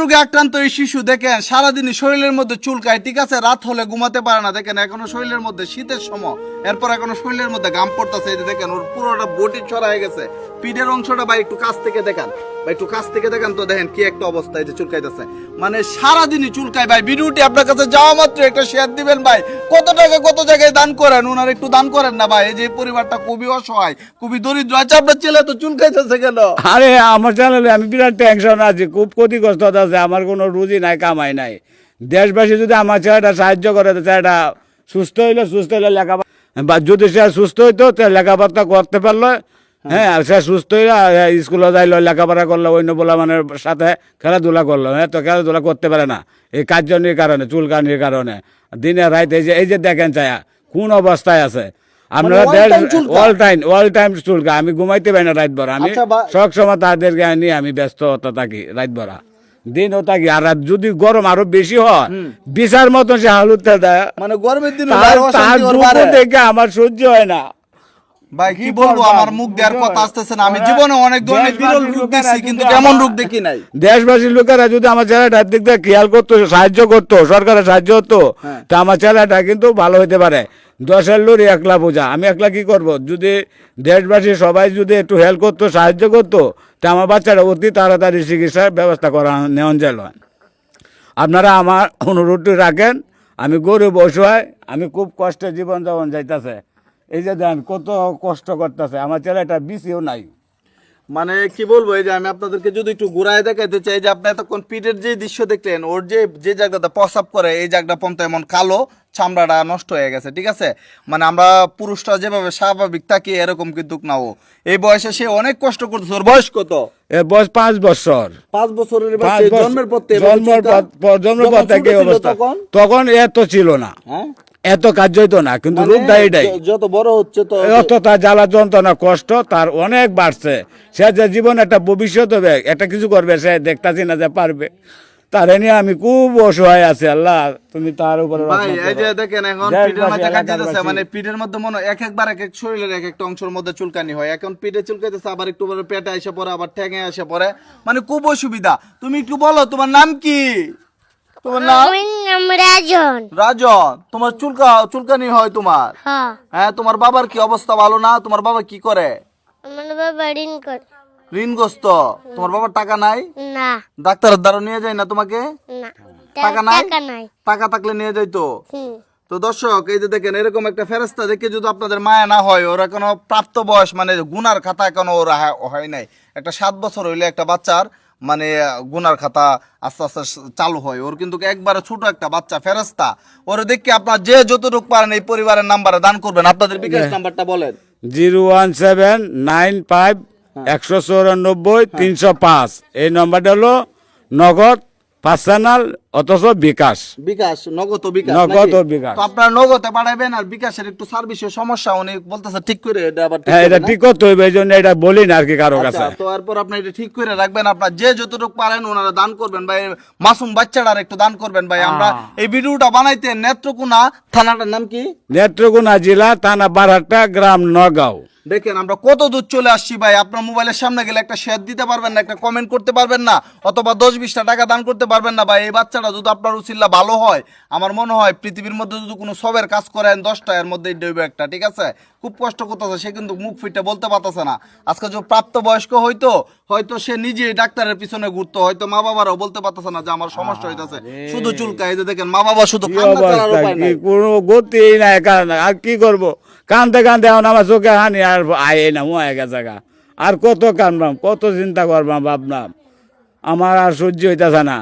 রোগে আক্রান্ত এই শিশু, দেখেন, সারাদিনই শরীরের মধ্যে চুলকায় ঠিক আছে, রাত হলে ঘুমাতে পারে না। দেখেন, এখনও শরীরের মধ্যে শীতের সময়। এরপর এখনও শরীরের মধ্যে গাম পড়তেছে। দেখেন, ওর পুরোটা বটি ছড়া হয়ে গেছে। পিঠের অংশটা ভাই একটু কাছ থেকে দেখান। ভাই, একটু কাছ থেকে দেখেন তো, দেখেন কি একটা অবস্থা এই চুলকাইতেছে। মানে সারাদিনই চুলকায়। ভাই, ভিডিওটি আপনার কাছে যাওয়া মাত্র একটা শেয়ার দিবেন ভাই। কত টাকা কত জায়গায় দান করেন? ওনার একটু দান করেন না ভাই। এই যে পরিবারটা খুবই অসহায়, খুবই দরিদ্র। আচ্ছা আপনার ছেলে তো চুলকাইতেছে কেন? আরে, আমার চ্যানেলে আমি বিরাট টেনশন আছি, খুব ক্ষতিগ্রস্ত আছে। আমার কোনো রুজি নাই, কামাই নাই। দেশবাসী যদি আমার ছেলেটা সাহায্য করে ছেলেটা সুস্থ হইলে সুস্থ হইলে, লেখাপড়া বা যদি সে সুস্থ হইতো, তো লেখাপড়া করতে পারল। হ্যাঁ সে সুস্থ হইলে স্কুলে যাইলো লেখাপড়া করল অন্য বলা মানে সাথে খেলাধুলা করল। হ্যাঁ তো খেলাধুলা করতে পারে না। এই কারণে চুলকানির কারণে। দিনে রাইতে এই যে এই যে দেখেন চায়া কোন অবস্থায় আছে? আপনারা all time চুলকা? অল টাইম অল টাইম চুলকা। আমি ঘুমাইতে পারি না রাত ভরা আমি আচ্ছা, বা- সব সময় তাদেরকে নিয়ে আমি ব্যস্ত থাকি রাত ভরা দিনও থাকি আর যদি গরম আরও বেশি হয় বিশার মতন সে হালুতে দেয়। মানে গরমের দিনে। দেখে আমার সহ্য হয় না। ভাই কি বলব? আমার মুখ দেওয়ার কথা আসতেছে না। আমি জীবনে অনেক ধরনের বিরল রূপ দেখছি কিন্তু আমার- রূপ দেখি নাই। দেশবাসীর লোকেরা যদি আমার ছেলেটার দিক দিয়ে খেয়াল করতো সাহায্য করতো সরকারের সাহায্য হতো হ্যাঁ। তা আমার ছেলেটা কিন্তু ভালো হতে পারে। দশের লোর একলা বোঝা। আমি একলা কি করব? যদি দেশবাসী সবাই যদি একটু হেল্প করতো সাহায্য করতো তা আমার বাচ্চাটা অতি তাড়াতাড়ি চিকিৎসার ব্যবস্থা করা নেওয়া যায় আপনারা আমার অনুরোধটি রাখেন আমি গরিব অসহায় আমি খুব কষ্টে জীবনযাপন যাইতাছে। এই যে দেন কত কষ্ট করতেছে। আমার ছেলেটা বিসিও নাই। মানে কি বলব এই যে আমি আপনাদেরকে যদি একটু ঘুরায় দেখাইতে চাই যে আপনি এতক্ষণ পিঠের যে দৃশ্য দেখলেন ওর যে যে জায়গাটা প্রসাব করে এই জায়গাটা পর্যন্ত এমন কালো চামড়াটা নষ্ট হয়ে গেছে ঠিক আছে? মানে আমরা পুরুষটা যেভাবে স্বাভাবিক থাকি এরকম কিন্তু না ও। এই বয়সে সে অনেক কষ্ট করতেছে। ওর বয়স কত? এর বয়স পাঁচ বছর। পাঁচ বছরের জন্মের পর জন্মের পর- পর- জন্মের পর থেকে অবস্থা। তখন এত ছিল না। হ্যাঁ? এত কাজ হইতো না কিন্তু মানে রূপটা এটাই যত বড় হচ্ছে তো অত তার জ্বালা যন্ত্রণা কষ্ট তার অনেক বাড়ছে। সে যে জীবন একটা ভবিষ্যৎ হবে একটা কিছু করবে সে দেখতাছি না যে পারবে। তার নিয়ে আমি খুব অসহায় আছি আল্লাহ তুমি তার উপরে ভাই এই যে দেখেন এখন পিঠের মধ্যে। দিতেছে মানে পিঠের মধ্যে মনে হয় এক একবার এক এক শরীরের এক একটা অংশের মধ্যে চুলকানি হয়। এখন পিঠে চুলকাইতেছে আবার একটু পরে পেটে এসে পড়ে আবার ঠ্যাঙে এসে পড়ে মানে খুব অসুবিধা। তুমি একটু বলো তোমার নাম কি? তোমার নাম? রাজন। রাজন তোমার চুলকা চুলকানি হয় তোমার? হ্যাঁ। হ্যাঁ তোমার বাবার কি অবস্থা ভালো না? তোমার বাবা কি করে? আমার বাবা ঋণ করে। ঋণগ্রস্ত? তোমার বাবার টাকা নাই? না। ডাক্তারের দ্বারা নিয়ে যায় না তোমাকে? না। টাকা নাই? টাকা থাকলে নিয়ে যাইতো তো? দর্শক এই যে দেখেন এরকম একটা ফেরস্তা দেখে যদি আপনাদের মায়া না হয় ওরা কোনো প্রাপ্ত বয়স মানে গুনার খাতা এখনও ওরা হয় নাই। একটা সাত বছর হইলে একটা বাচ্চার মানে গুনার খাতা আস্তে আস্তে চালু হয়। ওর কিন্তু একবারে ছোট একটা বাচ্চা ফেরস্তা ওর দেখি আপনার যে যতটুকু পারেন এই পরিবারের নাম্বারে দান করবেন। আপনাদের বিকাশ নাম্বারটা বলেন। Zero one seven nine five একশো চৌরানব্বই তিনশো পাঁচ। এই নম্বরটা হলো নগদ পার্সোনাল অথচ বিকাশ। বিকাশ নগদ বিকাশ নগদ বিকাশ। তো আপনারা নগদে পাঠাবেন আর বিকাশের একটু সার্ভিসের সমস্যা উনি বলতেছে ঠিক করে এটা আবার হ্যাঁ এটা ঠিক করতে এই জন্য এটা বলি না আর কি কারও কাছে। আচ্ছা তো এরপর আপনি এটা ঠিক করে রাখবেন আপনার যে যতটুকু পারেন ওনারা দান করবেন। ভাই মাসুম বাচ্চাটার একটু দান করবেন ভাই। আমরা এই ভিডিওটা বানাইতে নেত্রকোনা থানাটার নাম কি? নেত্রকোনা জেলা থানা বারহাট্টা গ্রাম নগাঁও। দেখেন আমরা কত দূর চলে আসছি ভাই? আপনার মোবাইলের সামনে গেলে একটা শেয়ার দিতে পারবেন না একটা কমেন্ট করতে পারবেন না অথবা দশ বিশটা টাকা দান করতে পারবেন না ভাই। এই বাচ্চাটা যদি আপনার উচিল্লা ভালো হয় আমার মনে হয় পৃথিবীর মধ্যে যদি কোনো সবের কাজ করেন দশটা এর মধ্যে দেবে একটা ঠিক আছে? খুব কষ্ট করতেছে সে কিন্তু মুখ ফিটে বলতে পারতেছে না। আজকে যে প্রাপ্ত বয়স্ক হইতো হয়তো সে নিজে ডাক্তারের পিছনে ঘুরতো হয়তো মা বাবারাও বলতে পারতেছে না যে আমার সমস্যা হইতেছে। শুধু চুলকা এই যে দেখেন মা বাবা শুধু কোনো গতি নাই কারণ আর কি করব? কানতে কানতে এখন আমার চোখে হানি আর আয় না ময়ে গেছে গা। আর কত কান্দাম কত চিন্তা করবাম ভাবনাম আমার আর সহ্য হইতেছে না।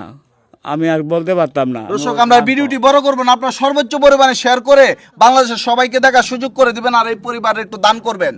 আমি আর বলতে পারতাম না। দর্শক আমরা ভিডিওটি বড় করবেন আপনার সর্বোচ্চ পরিমাণে শেয়ার করে বাংলাদেশের সবাইকে দেখার সুযোগ করে দিবেন আর এই পরিবারে একটু দান করবেন।